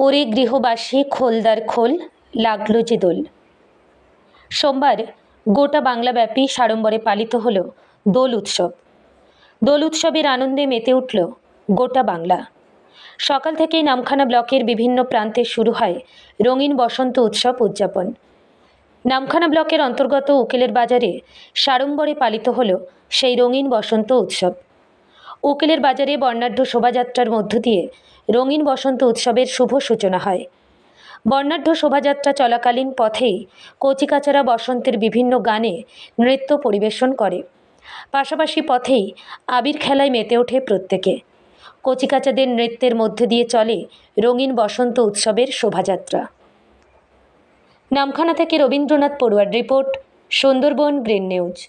ওরে গৃহবাসী খোলদার খোল, লাগল যে দোল। সোমবার গোটা বাংলাব্যাপী সাড়ম্বরে পালিত হল দোল উৎসব। দোল উৎসবের আনন্দে মেতে উঠল গোটা বাংলা। সকাল থেকেই নামখানা ব্লকের বিভিন্ন প্রান্তে শুরু হয় রঙিন বসন্ত উৎসব উদযাপন। নামখানা ব্লকের অন্তর্গত উকিলের বাজারে সাড়ম্বরে পালিত হল সেই রঙিন বসন্ত উৎসব। উকিলের বাজারে বর্ণাঢ্য শোভাযাত্রার মধ্য দিয়ে রঙিন বসন্ত উৎসবের শুভ সূচনা হয়। বর্ণাঢ্য শোভাযাত্রা চলাকালীন পথেই কচিকাচারা বসন্তের বিভিন্ন গানে নৃত্য পরিবেশন করে। পাশাপাশি পথেই আবির খেলায় মেতে ওঠে প্রত্যেকে। কচিকাচাদের নৃত্যের মধ্যে দিয়ে চলে রঙিন বসন্ত উৎসবের শোভাযাত্রা। নামখানা থেকে Rabindranath পড়ুয়ার report, Sundarban green news.